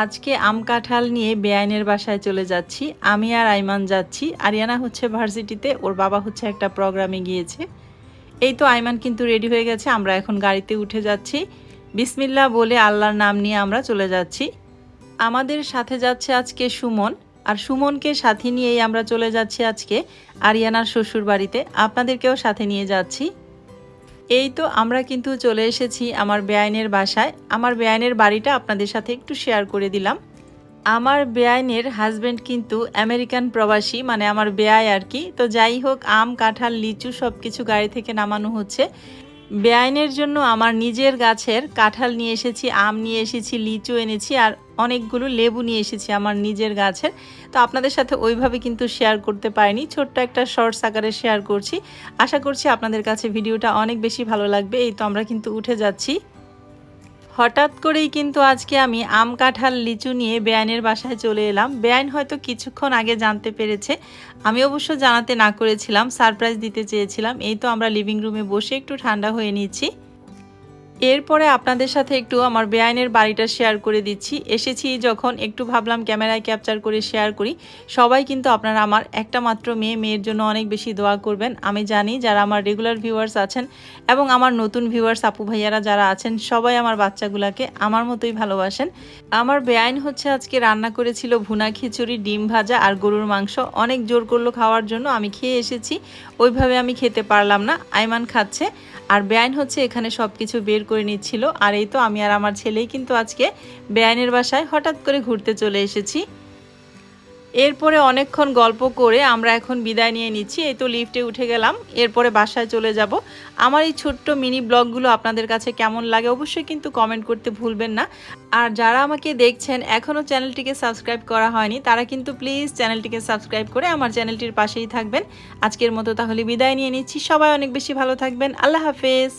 আজকে আম কাঁঠাল নিয়ে বেআইনের বাসায় চলে যাচ্ছি। আমি আর আইমান যাচ্ছি। আরিয়ানা হচ্ছে ভার্সিটিতে, ওর বাবা হচ্ছে একটা প্রোগ্রামে গিয়েছে। এই তো আইমান কিন্তু রেডি হয়ে গেছে, আমরা এখন গাড়িতে উঠে যাচ্ছি। বিসমিল্লা বলে আল্লাহর নাম নিয়ে আমরা চলে যাচ্ছি। আমাদের সাথে যাচ্ছে আজকে সুমন, আর সুমনকে সাথে নিয়েই আমরা চলে যাচ্ছি আজকে আরিয়ানার শ্বশুর বাড়িতে আপনাদেরকেও সাথে নিয়ে যাচ্ছি। এই তো আমরা কিন্তু চলে এসেছি আমার বেআইনের বাসায়। আমার বেআইনের বাড়িটা আপনাদের সাথে একটু শেয়ার করে দিলাম। আমার বেআইনের হাজব্যান্ড কিন্তু আমেরিকান প্রবাসী মানে আমার বেআই আর কি। তো যাই হোক, আম, কাঁঠাল, লিচু সব কিছু গাড়ি থেকে নামানো হচ্ছে। বেআইনের জন্য আমার নিজের গাছের কাঁঠাল নিয়ে এসেছি, আম নিয়ে এসেছি, লিচু এনেছি আর অনেকগুলো লেবু নিয়ে এসেছি আমার নিজের গাছের। তো আপনাদের সাথে ওইভাবে কিন্তু শেয়ার করতে পারিনি, ছোট্ট একটা শর্টস আকারে শেয়ার করছি। আশা করছি আপনাদের কাছে ভিডিওটা অনেক বেশি ভালো লাগবে। এই তো আমরা কিন্তু উঠে যাচ্ছি। হঠাৎ করেই কিন্তু আজকে আমি আম কাঁঠাল লিচু নিয়ে বেআইনের বাসায় চলে এলাম। বেআইন হয়তো কিছুক্ষণ আগে জানতে পেরেছে। আমি অবশ্য জানাতে না করেছিলাম, সারপ্রাইজ দিতে চেয়েছিলাম। এই তো আমরা লিভিং রুমে বসে একটু ঠান্ডা হয়ে নিচ্ছি এরপরে আপনাদের সাথে একটু আমার বেআইনের বাড়িটা শেয়ার করে দিচ্ছি। এসেছি যখন একটু ভাবলাম ক্যামেরায় ক্যাপচার করে শেয়ার করি। সবাই কিন্তু আপনারা আমার একটা মাত্র মেয়ে, মেয়ের জন্য অনেক বেশি দোয়া করবেন। আমি জানি যারা আমার রেগুলার ভিউয়ার্স আছেন এবং আমার নতুন ভিউয়ার্স আপু ভাইয়ারা যারা আছেন, সবাই আমার বাচ্চাগুলোকে আমার মতোই ভালোবাসেন। আমার বেআইন হচ্ছে আজকে রান্না করেছিল ভুনা খিচুড়ি, ডিম ভাজা আর গরুর মাংস। অনেক জোর করল খাওয়ার জন্য, আমি খেয়ে এসেছি। ওইভাবে আমি খেতে পারলাম না। আইমান খাচ্ছে। আর বেআইন হচ্ছে এখানে সব কিছু বের করে নিচ্ছিল। আর এই তো আমি আর আমার ছেলেই কিন্তু আজকে বেআইনের বাসায় হঠাৎ করে ঘুরতে চলে এসেছি। এরপরে অনেকক্ষণ গল্প করে আমরা এখন বিদায় নিয়ে নিচ্ছি। এই তো লিফটে উঠে গেলাম। এরপরে বাসায় চলে যাব। আমার এই ছোট্ট মিনি ব্লগগুলো আপনাদের কাছে কেমন লাগে অবশ্যই কিন্তু কমেন্ট করতে ভুলবেন না। আর যারা আমাকে দেখছেন এখনও চ্যানেলটিকে সাবস্ক্রাইব করা হয়নি, তারা কিন্তু প্লিজ চ্যানেলটিকে সাবস্ক্রাইব করে আমার চ্যানেলটির পাশেই থাকবেন। আজকের মতো তাহলে বিদায় নিয়ে নিচ্ছি। সবাই অনেক বেশি ভালো থাকবেন। আল্লাহ হাফেজ।